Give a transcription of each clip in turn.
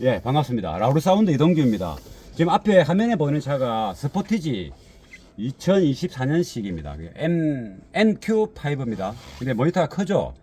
예, 반갑습니다. 라우르 사운드 이동규입니다. 지금 앞에 화면에 보이는 차가 스포티지 2024년식입니다. M, NQ5입니다. 근데 모니터가 크죠?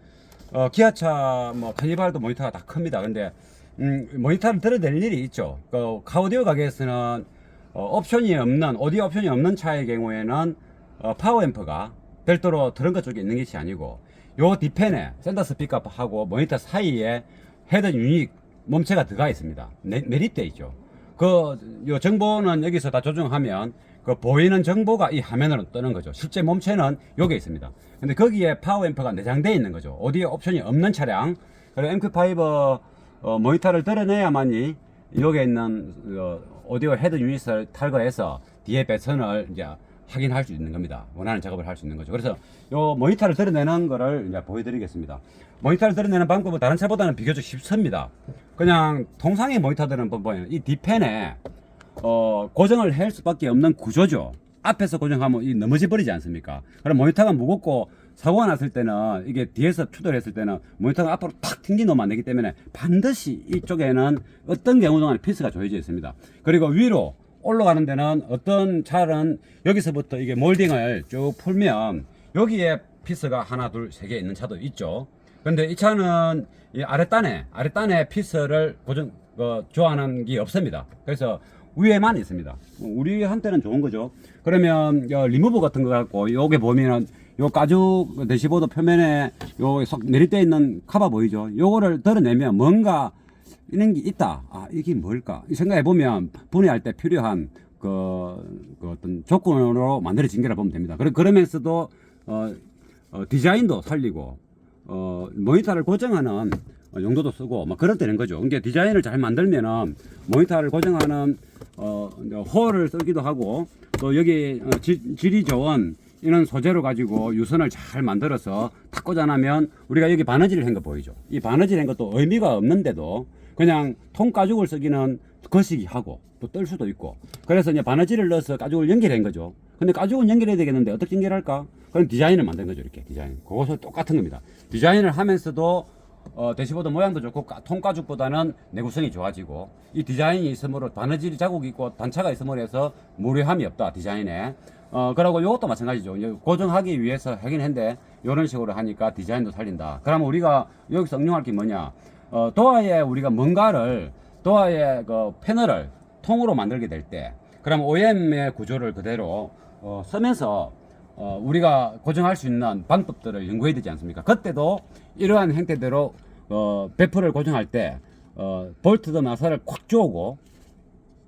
어, 기아차, 뭐, 카니발도 모니터가 다 큽니다. 근데, 음, 모니터를 들어낼 일이 있죠. 그, 카오디오 가게에서는, 어, 옵션이 없는, 오디오 옵션이 없는 차의 경우에는, 어, 파워앰프가 별도로 것 쪽에 있는 것이 아니고, 요 뒤편에 센터 스피커하고 모니터 사이에 헤드 유닛 몸체가 들어가 있습니다. 내, 매립되어 있죠. 그, 요 정보는 여기서 다 조정하면 그 보이는 정보가 이 화면으로 뜨는 거죠. 실제 몸체는 여기 있습니다. 근데 거기에 파워앰프가 내장되어 있는 거죠. 오디오 옵션이 없는 차량. 그리고 MQ5 어, 모니터를 드러내야만이 여기에 있는 어, 오디오 헤드 유닛을 탈거해서 뒤에 배선을 이제 확인할 수 있는 겁니다. 원하는 작업을 할 수 있는 거죠. 그래서 요 모니터를 드러내는 거를 이제 보여드리겠습니다. 모니터를 드러내는 방법은 다른 차보다는 비교적 쉽습니다. 그냥 통상의 모니터들은 보면 이 뒤편에 어, 고정을 할 수밖에 없는 구조죠. 앞에서 고정하면 이 넘어져 버리지 않습니까? 그럼 모니터가 무겁고 사고가 났을 때는 이게 뒤에서 추돌 했을 때는 모니터가 앞으로 탁 놓으면 안 되기 때문에 반드시 이쪽에는 어떤 경우도 간에 피스가 조여져 있습니다. 그리고 위로 올라가는 데는 어떤 차는 여기서부터 이게 몰딩을 쭉 풀면 여기에 피스가 하나, 둘, 세 개 있는 차도 있죠. 근데 이 차는 이 아랫단에, 아랫단에 피스를 고정, 어, 좋아하는 게 없습니다. 그래서 위에만 있습니다. 우리한테는 좋은 거죠. 그러면 요 리무브 같은 거 갖고 요게 보면은 요 가죽 대시보드 표면에 요속 내립되어 있는 카바 보이죠? 요거를 드러내면 뭔가 이런 게 있다. 아, 이게 뭘까? 이 생각해 보면 분해할 때 필요한 그, 그 어떤 조건으로 만들어진 게라 보면 됩니다. 그러, 그러면서도 어, 어, 디자인도 살리고 어, 모니터를 고정하는 어, 용도도 쓰고 막 그런 되는 거죠. 그러니까 디자인을 잘 만들면은 모니터를 고정하는 어, 홀을 쓰기도 하고 또 여기 어, 지- 질이 좋은 이런 소재로 가지고 유선을 잘 만들어서 탁 꽂아놓으면 우리가 여기 바느질을 한 거 보이죠. 이 바느질 한 것도 의미가 없는데도 그냥 통 가죽을 쓰기는 거시기 하고 또 뜰 수도 있고 그래서 이제 바느질을 넣어서 가죽을 연결한 거죠. 근데 가죽은 연결해야 되겠는데 어떻게 연결할까? 그럼 디자인을 만든 거죠. 이렇게 디자인. 그것은 똑같은 겁니다. 디자인을 하면서도 어, 대시보드 모양도 좋고 가- 통가죽보다는 내구성이 좋아지고 이 디자인이 있으므로 바느질 자국이 있고 단차가 있음으로 해서 무료함이 없다 디자인에 어 그리고 이것도 마찬가지죠 고정하기 위해서 하긴 했는데 이런 식으로 하니까 디자인도 살린다 그러면 우리가 여기서 응용할 게 뭐냐 어 도화에 우리가 뭔가를 도화의 그 패널을 통으로 만들게 될 때 그럼 OEM의 구조를 그대로 어, 쓰면서 어, 우리가 고정할 수 있는 방법들을 연구해야 되지 않습니까? 그때도 이러한 형태대로 어, 베프를 고정할 때 어, 볼트도 나사를 꽉 조고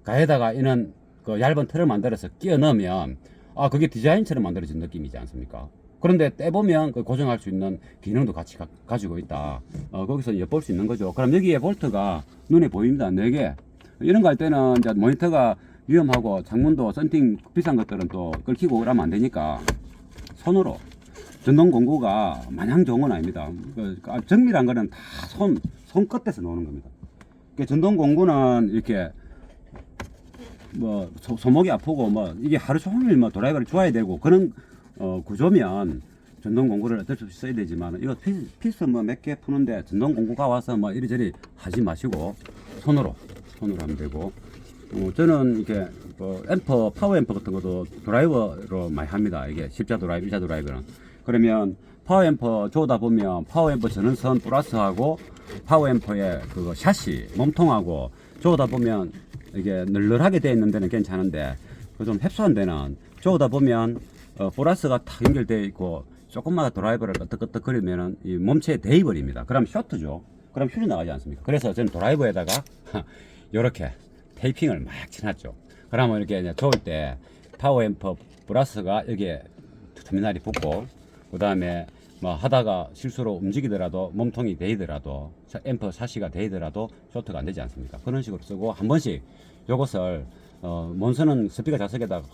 가에다가 이런 그 얇은 틀을 만들어서 끼워 넣으면 아 그게 디자인처럼 만들어진 느낌이지 않습니까? 그런데 떼보면 그 고정할 수 있는 기능도 같이 가, 지고 있다. 어, 거기서 엿볼 수 있는 거죠. 그럼 여기에 볼트가 눈에 보입니다. 네 개. 이런 거 할 때는 이제 모니터가 위험하고 창문도 썬팅 비싼 것들은 또 긁히고 그러면 안 되니까 손으로 전동 공구가 마냥 좋은 건 아닙니다. 그, 아, 정밀한 거는 다 손, 손끝에서 노는 겁니다. 그 전동 공구는 이렇게 뭐 소, 소목이 아프고 뭐 이게 하루 종일 뭐 드라이버를 줘야 되고 그런 어, 구조면 전동 공구를 어쩔 수 없이 써야 되지만 이거 피, 피스 뭐 몇 개 푸는데 전동 공구가 와서 뭐 이리저리 하지 마시고 손으로 손으로 하면 되고. 어, 저는 이렇게 뭐 앰퍼 파워 앰퍼 같은 것도 드라이버로 많이 합니다. 이게 십자 드라이브 일자 드라이버는. 그러면 파워 앰퍼 조다 보면 파워 앰퍼 전원선 플러스하고 파워 앰퍼의 그거 샷시 몸통하고 조다 보면 이게 널널하게 되어 있는 데는 괜찮은데 그좀 흡수한 데는 조다 보면 어, 플러스가 탁 연결되어 있고 조금만 드라이버를 끄덕끄덕 거리면은 이 몸체에 대입버립니다. 그럼 쇼트죠. 그럼 휠이 나가지 않습니까? 그래서 저는 드라이버에다가 이렇게 테이핑을 막 쳐놨죠. 그러면 이렇게 이제 좋을 때 파워 앰퍼 플러스가 여기에 터미널이 붙고 그 다음에 뭐 하다가 실수로 움직이더라도 몸통이 데이더라도 사- 앰퍼 사시가 데이더라도 쇼트가 안 되지 않습니까? 그런 식으로 쓰고 한 번씩 요것을 어, 몬스는 스피커 좌석에다가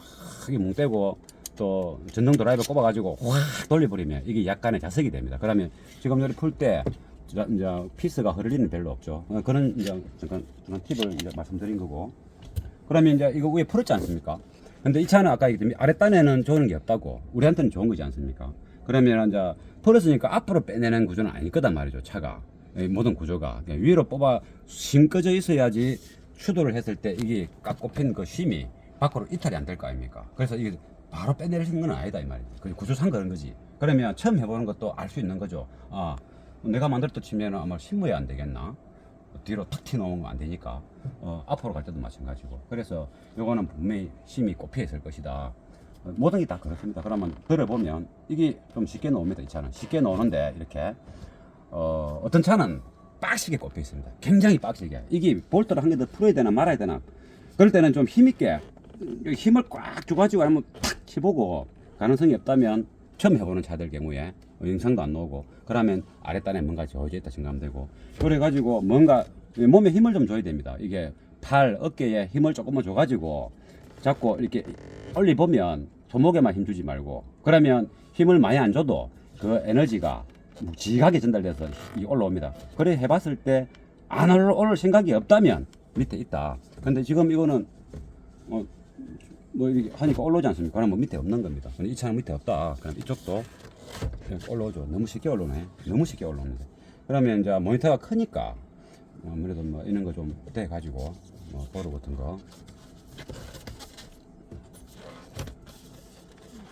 확뭉 떼고 또 전동 드라이버 꼽아가지고 확 돌려버리면 이게 약간의 자석이 됩니다. 그러면 지금 여기 풀때 이제 피스가 흐르리는 별로 없죠. 어, 그런 이제 잠깐, 잠깐 팁을 이제 말씀드린 거고. 그러면 이제 이거 위에 풀었지 않습니까? 근데 이 차는 아까 얘기했듯이 아랫단에는 좋은 게 없다고. 우리한테는 좋은 거지 않습니까? 그러면 이제 풀었으니까 앞으로 빼내는 구조는 아닐 거단 말이죠, 차가. 이 모든 구조가 위로 뽑아 심 꺼져 있어야지 추돌을 했을 때 이게 깍 꼽힌 그 심이 밖으로 이탈이 안 될 거 아닙니까? 그래서 이게 바로 빼낼 수 있는 건 아니다 이 말이지. 그 구조상 그런 거지. 그러면 처음 해보는 것도 알 수 있는 거죠. 아 내가 만들었다 치면 아마 심어야 안 되겠나? 뒤로 탁 튀어나오는 거안 되니까 어, 앞으로 갈 때도 마찬가지고 그래서 요거는 분명히 심이 꼽혀 있을 것이다 어, 모든 게 다 그렇습니다 그러면 들어보면 이게 좀 쉽게 나옵니다 이 차는 쉽게 나오는데 이렇게 어, 어떤 차는 빡시게 꼽혀 있습니다 굉장히 빡시게 이게 볼트를 한 개 더 풀어야 되나 말아야 되나 그럴 때는 좀 힘있게 힘을 꽉 줘가지고 한번 탁 치보고 가능성이 없다면 처음 해보는 차들 경우에 어, 영상도 안 나오고 그러면 아랫단에 뭔가 저어져 있다 생각하면 되고 그래가지고 뭔가 몸에 힘을 좀 줘야 됩니다. 이게 팔 어깨에 힘을 조금만 줘가지고 자꾸 이렇게 올리 보면 손목에만 힘 주지 말고 그러면 힘을 많이 안 줘도 그 에너지가 묵직하게 전달돼서 이 올라옵니다. 그래 해봤을 때 안 올라올 생각이 없다면 밑에 있다. 근데 지금 이거는 어, 뭐 이렇게 하니까 올라오지 않습니까? 그럼 뭐 밑에 없는 겁니다. 이 차는 밑에 없다. 그럼 이쪽도 올라오죠. 너무 쉽게 올라오네. 너무 쉽게 올라오는데. 그러면 이제 모니터가 크니까 아무래도 뭐 이런 거좀돼 가지고 뭐 보루 같은 거.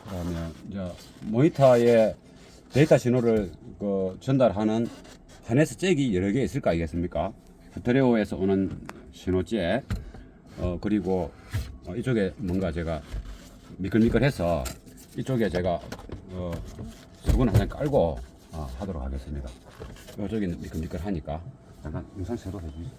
그러면 이제 모니터에 데이터 신호를 그 전달하는 하네스 잭이 여러 개 있을 거 아니겠습니까? 드레오에서 오는 신호잭, 어 그리고 어, 이쪽에 뭔가 제가 미끌미끌해서 이쪽에 제가 어, 수건 하나 깔고 어, 하도록 하겠습니다. 이쪽에 미끌미끌하니까 잠깐 영상 새로 해주지.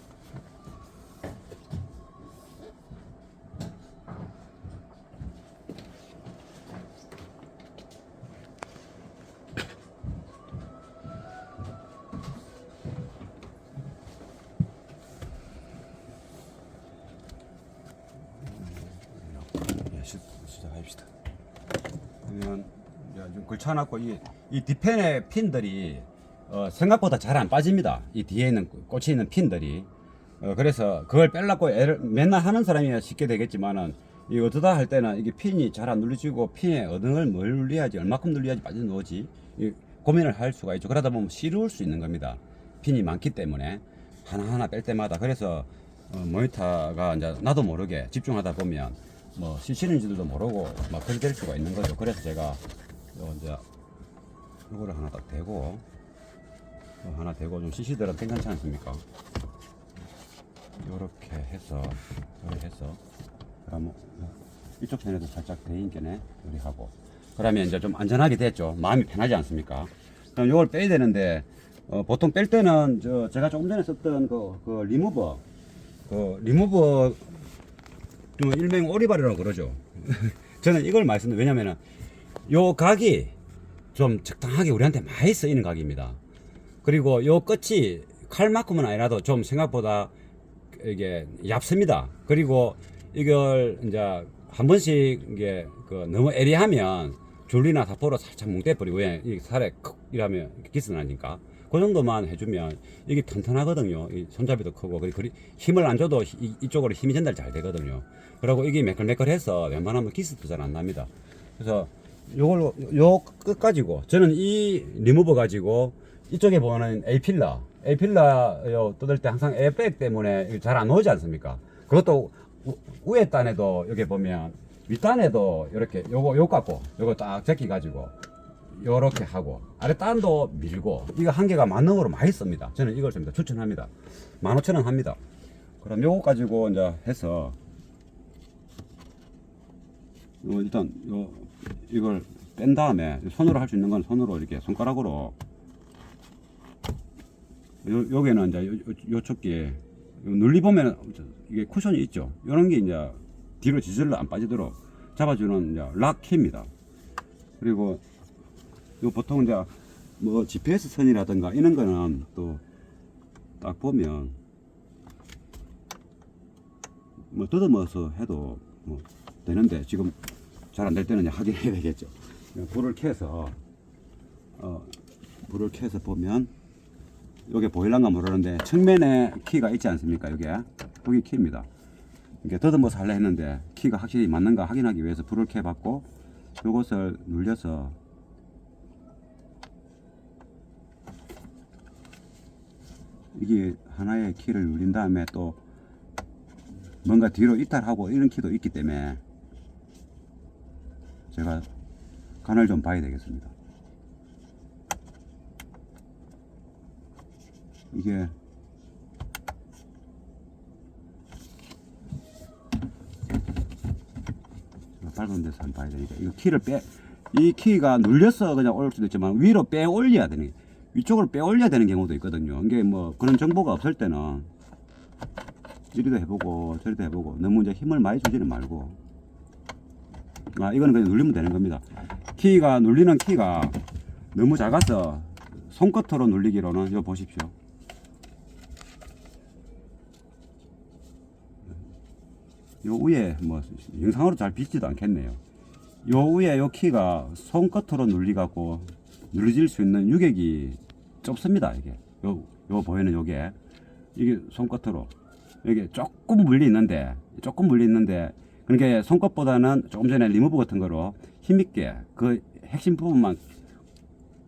예, 시, 시작합시다. 그러면 걸쳐놨고 이, 이 뒤편의 핀들이 어, 생각보다 잘 안 빠집니다. 이 뒤에 있는 꽂혀 있는 핀들이 어, 그래서 그걸 빼려고 애를 맨날 하는 사람이야 쉽게 되겠지만은 이 어쩌다 할 때는 이게 핀이 잘 안 눌려지고 핀에 어등을 뭘 눌려야지 얼마큼 눌려야지 빠져나오지 이 고민을 할 수가 있죠. 그러다 보면 시루울 수 있는 겁니다. 핀이 많기 때문에 하나하나 뺄 때마다 그래서 어, 모니터가 이제 나도 모르게 집중하다 보면 뭐 시시는지도 모르고 막 그렇게 될 수가 있는 거죠. 그래서 제가 요 이제 이거를 하나 딱 대고 요 하나 대고 좀 시시들은 괜찮지 않습니까? 요렇게 해서 요렇게 해서 그러면 이쪽 편에도 살짝 대인견에 요리 하고 그러면 이제 좀 안전하게 됐죠. 마음이 편하지 않습니까? 그럼 요걸 빼야 되는데 어, 보통 뺄 때는 저 제가 조금 전에 썼던 그, 그 리무버 그 리무버 좀 일명 오리발이라고 그러죠. 저는 이걸 쓰는 왜냐면은 요 각이 좀 적당하게 우리한테 많이 쓰이는 각입니다. 그리고 요 끝이 칼만큼은 아니라도 좀 생각보다 이게 얇습니다. 그리고 이걸 이제 한 번씩 이게 그 너무 애리하면 줄리나 사포로 살짝 뭉대버리고 왜이 살에 콕 이러면 기스 나니까 그 정도만 해주면 이게 튼튼하거든요. 이 손잡이도 크고 그리고 그리- 힘을 안 줘도 이, 이쪽으로 힘이 전달 잘 되거든요. 그리고 이게 매끌매끌해서 웬만하면 기스도 잘 안 납니다. 그래서 요걸로 요끝 가지고 저는 이 리무버 가지고 이쪽에 필러 A 필러 요 뜯을 때 항상 에어백 때문에 잘안 나오지 않습니까? 그것도 우- 위에 단에도 여기 보면 윗단에도 이렇게 요거 요 갖고 요거 딱 제끼 가지고 요렇게 하고 아래 단도 밀고 이거 한 개가 만 원으로 많이 씁니다. 저는 이걸 씁니다. 추천합니다. 만 오천 원 합니다. 그럼 요거 가지고 이제 해서 요 일단 요 이걸 뺀 다음에 손으로 할 수 있는 건 손으로 이렇게 손가락으로 요 요게는 이제 요, 요, 요쪽에 요 눌리 보면 이게 쿠션이 있죠. 이런 게 이제 뒤로 지절로 안 빠지도록 잡아주는 이제 락 키입니다. 그리고 요 보통 이제 뭐 GPS 선이라든가 이런 거는 또 딱 보면 뭐 뜯어먹어서 해도 뭐 되는데 지금 잘 안 될 때는 확인해야 되겠죠. 불을 켜서 어 불을 켜서 보면 요게 보일란가 모르는데 측면에 키가 있지 않습니까? 요게 여기 키입니다. 이게 더듬어서 하려 했는데 키가 확실히 맞는가 확인하기 위해서 불을 켜봤고 요것을 눌려서 이게 하나의 키를 눌린 다음에 또 뭔가 뒤로 이탈하고 이런 키도 있기 때문에 제가 간을 좀 봐야 되겠습니다. 이게 밝은 데서 한번 봐야 되니까 이거 키를 빼 이 키가 눌려서 그냥 올 수도 있지만 위로 빼 올려야 되는 위쪽으로 빼 올려야 되는 경우도 있거든요. 이게 뭐 그런 정보가 없을 때는 이리도 해보고 저리도 해보고 너무 이제 힘을 많이 주지는 말고 아 이거는 그냥 눌리면 되는 겁니다. 키가 눌리는 키가 너무 작아서 손끝으로 눌리기로는 이거 보십시오. 요 위에 뭐 영상으로 잘 비치지도 않겠네요. 요 위에 요 키가 손끝으로 눌리 갖고 눌러질 수 있는 유격이 좁습니다. 이게 요, 요 보이는 요게 이게 손끝으로 이게 조금 물리 있는데 조금 물리 있는데 그러니까 손끝보다는 조금 전에 리무브 같은 거로 힘있게 그 핵심 부분만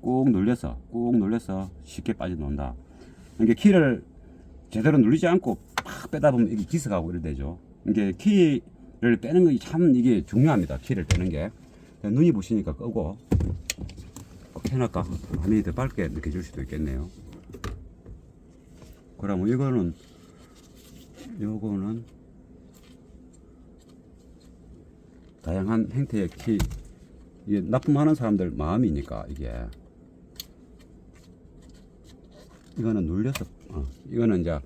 꾹 눌려서 꾹 눌려서 쉽게 빠져나온다. 그러니까 키를 제대로 눌리지 않고 팍 빼다 보면 이게 기스가고 이래 되죠. 이게 키를 빼는 게참 이게 중요합니다. 키를 빼는 게. 눈이 부시니까 끄고 꼭 해놨까? 화면이 더 밝게 느껴질 수도 있겠네요. 그러면 이거는 요거는 다양한 형태의 키 이게 납품하는 사람들 마음이니까 이게 이거는 눌려서 어, 이거는 이제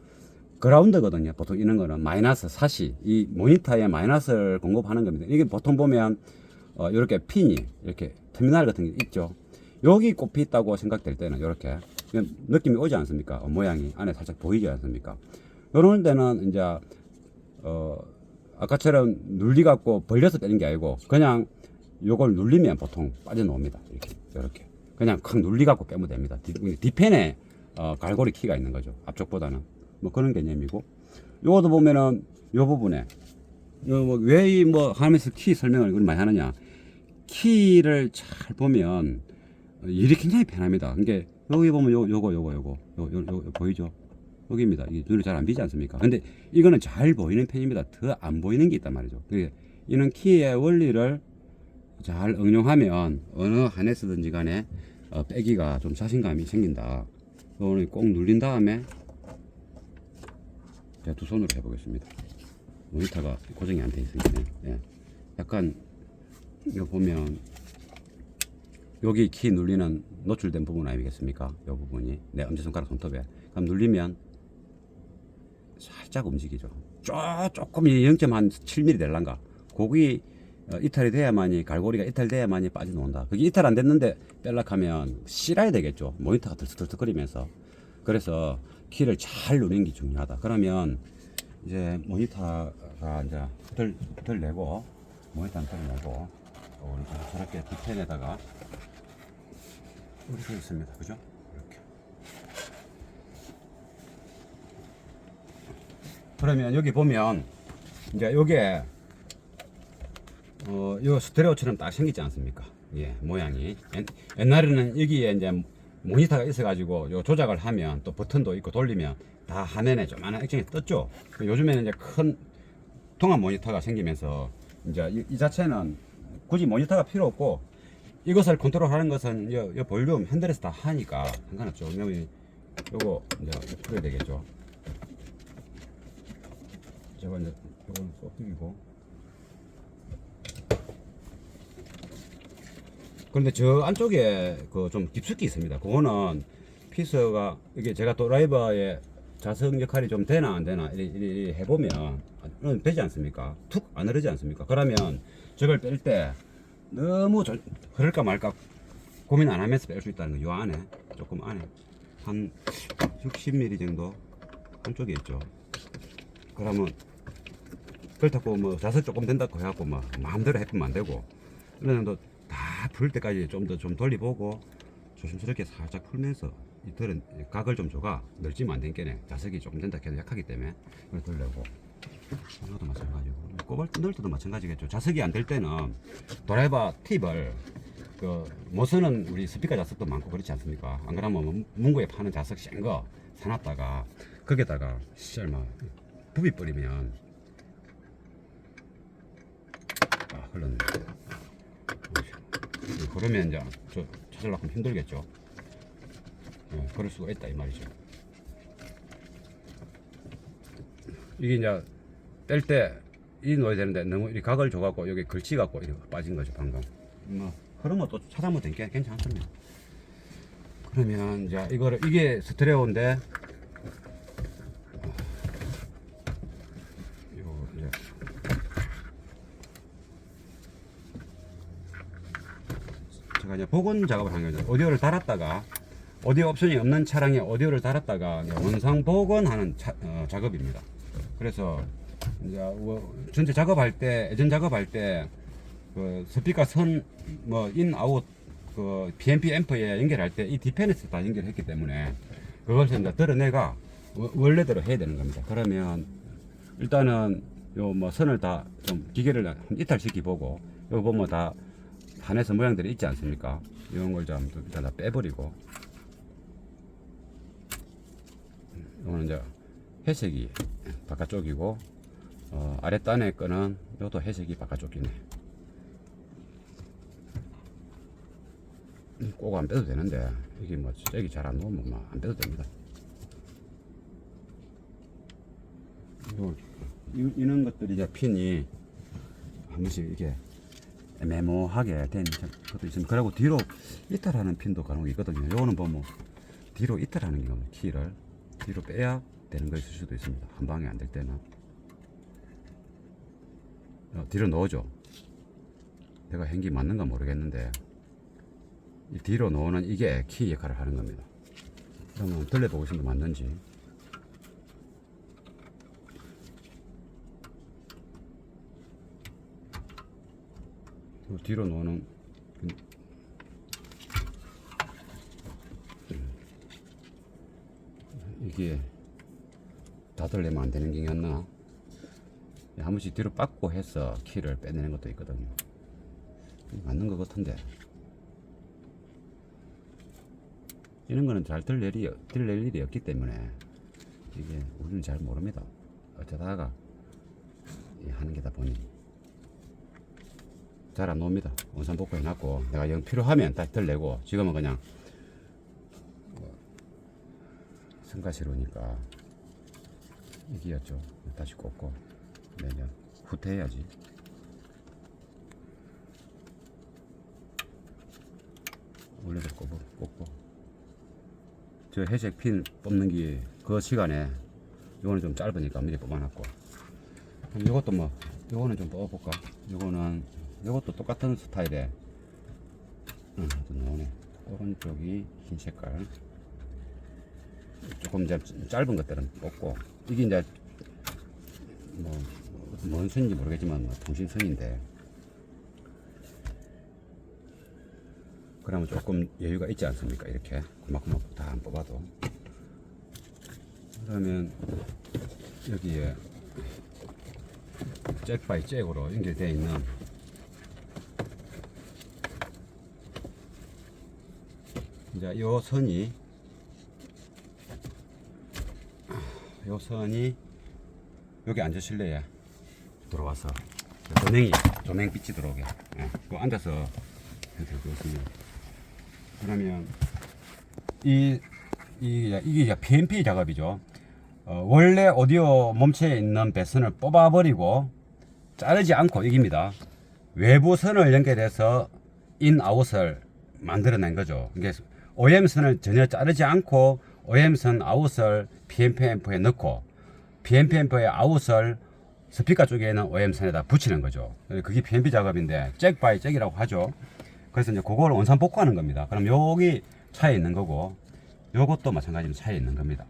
그라운드거든요. 보통 이런 거는 마이너스 사시 이 모니터에 마이너스를 공급하는 겁니다. 이게 보통 보면 어, 이렇게 핀이 이렇게 터미널 같은 게 있죠. 여기 꼽히 있다고 생각될 때는 이렇게 느낌이 오지 않습니까? 어, 모양이 안에 살짝 보이지 않습니까? 이런 데는 이제 어 아까처럼 눌리 갖고 벌려서 빼는 게 아니고 그냥 요걸 눌리면 보통 빠져나옵니다. 이렇게 이렇게 그냥 확 눌리 갖고 빼면 됩니다. 뒤, 뒤편에 어, 갈고리 키가 있는 거죠. 앞쪽보다는 뭐 그런 개념이고 요것도 보면은 요 부분에 왜이뭐 하면서 키 설명을 많이 하느냐 키를 잘 보면 일이 굉장히 편합니다. 그게 여기 보면 요 요거 요거 요거 요, 요, 요, 보이죠? 여기입니다. 이게 눈에 잘 안 비지 않습니까? 근데 이거는 잘 보이는 편입니다. 더 안 보이는 게 있단 말이죠. 그게 이런 키의 원리를 잘 응용하면 어느 한에서든지 간에 어, 빼기가 좀 자신감이 생긴다. 오늘 꼭 눌린 다음에 제가 두 손으로 해보겠습니다. 모니터가 고정이 안 돼 있으니까 예. 약간 이거 보면 여기 키 눌리는 노출된 부분 아니겠습니까? 이 부분이 내 엄지손가락 손톱에 그럼 눌리면 살짝 움직이죠. 쪼, 조금 0.7mm 될란가. 고기 어, 이탈이 돼야만이 갈고리가 이탈돼야만이 빠져나온다. 그게 이탈 안 됐는데 뺄락하면 실어야 되겠죠. 모니터가 들썩들썩거리면서. 그래서 키를 잘 누르는 게 중요하다. 그러면 이제 모니터가 이제 들, 들 내고 모니터는 들 내고 어, 저렇게 뒤편에다가 이렇게 있습니다. 그죠? 이렇게. 그러면 여기 보면 이제 요게 어, 요 스테레오처럼 딱 생기지 않습니까? 예, 모양이. 옛, 옛날에는 여기에 이제 모니터가 있어가지고 요 조작을 하면 또 버튼도 있고 돌리면 다 화면에 조만한 액정이 떴죠. 그 요즘에는 이제 큰 통합 모니터가 생기면서 이제 이, 이 자체는 굳이 모니터가 필요 없고 이것을 컨트롤하는 것은 요, 요 볼륨 핸들에서 다 하니까 상관없죠. 요거 이제 풀어야 되겠죠. 제가 이제 요거는 쏙들이고 그런데 저 안쪽에 그 좀 깊숙이 있습니다. 그거는 피스가 이게 제가 드라이버의 자석 역할이 좀 되나 안 되나 이리, 이리, 해보면 은 되지 않습니까? 툭 안 흐르지 않습니까? 그러면 저걸 뺄 때 너무 저, 흐를까 말까 고민 안 하면서 뺄 수 있다는 거요 안에 조금 안에 한 60mm 정도 한쪽에 있죠. 그러면 그렇다고 뭐 자석 조금 된다고 해갖고 막 마음대로 해보면 안 되고 어느 정도 다 풀 때까지 좀 더좀 돌려보고 조심스럽게 살짝 풀면서 이 덜은 각을 좀 줘가 넓지면 안 되겠네. 자석이 조금 된다 해도 약하기 때문에 이걸 돌려고. 이것도 마찬가지고. 꼬발 넣을 때도 마찬가지겠죠. 자석이 안 될 때는 드라이버 팁을 그 모서는 우리 스피커 자석도 많고 그렇지 않습니까? 안 그러면 뭐 문구에 파는 자석 센거 사놨다가 거기다가 씨알마 부비 버리면 아 흘렀네. 그러면 이제 저 찾으려고 하면 힘들겠죠? 예, 그럴 수가 있다 이 말이죠. 이게 이제 뗄 때 이 넣어야 되는데 너무 이 각을 줘갖고 여기 걸치 갖고 빠진 거죠 방금. 뭐 흐름은 또 찾아보면 괜찮습니다 그러면 이제 이거를 이게 스트레오인데 이거 이제 이제 복원 작업을 한 거죠 오디오를 달았다가 오디오 옵션이 없는 차량에 오디오를 달았다가 원상 복원하는 차- 어, 작업입니다. 그래서 이제 뭐 전체 작업할 때 예전 작업할 때 그 스피커 선 뭐 인 아웃 그 PMP 앰프에 연결할 때 이 디펜에서 다 연결했기 때문에 그걸 이제 드러내가 워- 원래대로 해야 되는 겁니다. 그러면 일단은 요 뭐 선을 다 좀 기계를 한 이탈시키 보고 요 보면 다 판에서 모양들이 있지 않습니까? 이런 걸 좀 일단 다 빼버리고 이거는 이제 회색이 바깥쪽이고 어, 아랫단에 거는 요도 회색이 바깥쪽이네. 꼭 안 빼도 되는데 이게 뭐 잭이 잘 안 놓으면 뭐 안 빼도 됩니다. 이런 것들이 이제 핀이 한 번씩 이게 애매모하게 된 것도 있습니다. 그리고 뒤로 이탈하는 핀도 간혹 있거든요. 요거는 보면 뒤로 이탈하는 경우 키를 뒤로 빼야 되는 거 있을 수도 있습니다. 한 방에 안 될 때는 어, 뒤로 넣어줘. 내가 행기 맞는가 모르겠는데 이 뒤로 넣는 이게 키 역할을 하는 겁니다. 그러면 들려보고 싶은데 맞는지. 요 뒤로 넣는 이게 다 들려면 안 되는 게였나? 한 번씩 뒤로 빠고 해서 키를 빼내는 것도 있거든요. 맞는 것 같은데. 이런 거는 잘 들릴 일이, 들릴 일이 없기 때문에 이게 우리는 잘 모릅니다. 어쩌다가 이 하는 게다 보니 잘 안 나옵니다. 원산 복구 해 놨고 내가 영 필요하면 다시 들내고 지금은 그냥 뭐 성가시로니까 이기였죠. 다시 꽂고 내년 후퇴해야지. 원래도 꽂고 꽂고 저 회색 핀 뽑는 게 그 시간에 이거는 좀 짧으니까 미리 뽑아놨고 이것도 뭐 이거는 좀 뽑아볼까 이거는 이것도 똑같은 스타일에. 응, 또 나오네. 오른쪽이 흰 색깔. 조금 이제 짧은 것들은 뽑고. 이게 이제 뭐뭔 선인지 모르겠지만 뭐 통신선인데. 그러면 조금 여유가 있지 않습니까? 이렇게 그만큼 다안 뽑아도. 그러면 여기에 잭 바이 잭으로 연결되어 있는 이제 요 선이 요 선이 여기 실내에 들어와서 조명이 조명 빛이 들어오게 예, 그 앉아서 이렇게 그렇습니다. 그러면 이, 이 이게 PMP 작업이죠. 어, 원래 오디오 몸체에 있는 배선을 뽑아버리고 자르지 않고 이깁니다. 외부 선을 연결해서 인아웃을 만들어낸 거죠. 이게 OM 선을 전혀 자르지 않고 OM 선 아웃을 PMP 앰프에 넣고 PMP 앰프의 아웃을 스피커 쪽에 있는 OM 선에다 붙이는 거죠. 그게 PMP 작업인데 잭 바이 잭이라고 하죠. 그래서 이제 그걸 원산 복구하는 겁니다. 그럼 여기 차에 있는 거고 요것도 마찬가지로 차에 있는 겁니다.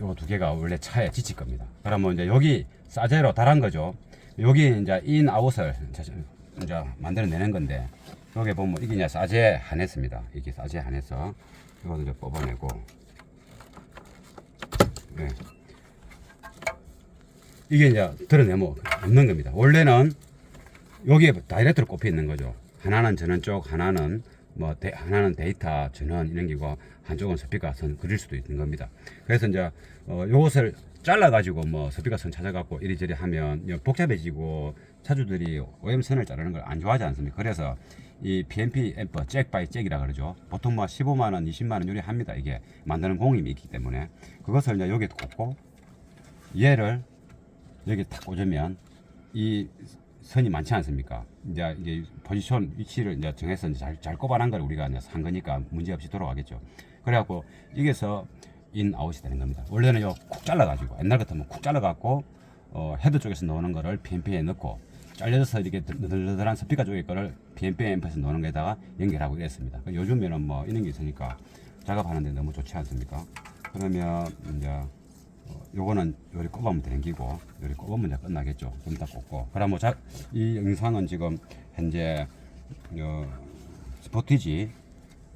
요거 두 개가 원래 차에 지칠 겁니다. 그러면 이제 여기 사제로 달한 거죠. 여기 이제 인 아웃을 이제 만들어내는 건데 여기 보면 이게 이제 사제 한했습니다. 이게 사제 한해서 이제 뽑아내고 네. 이게 이제 드러내면 없는 겁니다. 원래는 여기에 다이렉트로 꼽혀 있는 거죠. 하나는 저는 쪽, 하나는 뭐 데, 하나는 데이터 전원 이런 기고 한쪽은 스피커 선 그릴 수도 있는 겁니다. 그래서 이제 어, 요것을 잘라 가지고 뭐 스피커 선 찾아갖고 이리저리 하면 복잡해지고 차주들이 OM 선을 자르는 걸 안 좋아하지 않습니까? 그래서 이 PMP 앰프 잭 바이 잭이라 그러죠. 보통 뭐 15만 원, 20만 원 요리 합니다. 이게 만드는 공임이 있기 때문에 그것을 이제 여기 꽂고 얘를 여기 탁 꽂으면 이 선이 많지 않습니까? 이제 이게 포지션 위치를 이제 정해서 이제 잘, 잘 꼽아놓은 걸 우리가 이제 산 거니까 문제 없이 돌아가겠죠. 그래갖고 여기서 인 아웃이 되는 겁니다. 원래는 요쿡 잘라가지고 옛날 같으면 쿡 잘라갖고 어, 헤드 쪽에서 넣는 거를 PMP에 넣고 잘려서 이렇게 느들느들한 스피커 쪽에 거를 PMP 앰프에서 넣는 거에다가 연결하고 이랬습니다. 그 요즘에는 뭐 이런 게 있으니까 작업하는데 너무 좋지 않습니까? 그러면 이제 어, 요거는 요리 꼽으면 되는 기고 요리 꼽으면 이제 끝나겠죠. 좀 이따 꼽고. 그럼 뭐 자, 이 영상은 지금 현재 어, 스포티지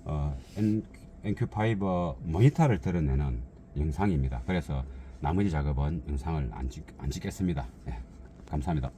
어, N, NQ5 모니터를 드러내는 영상입니다. 그래서 나머지 작업은 영상을 안, 찍, 안 찍겠습니다. 예, 감사합니다.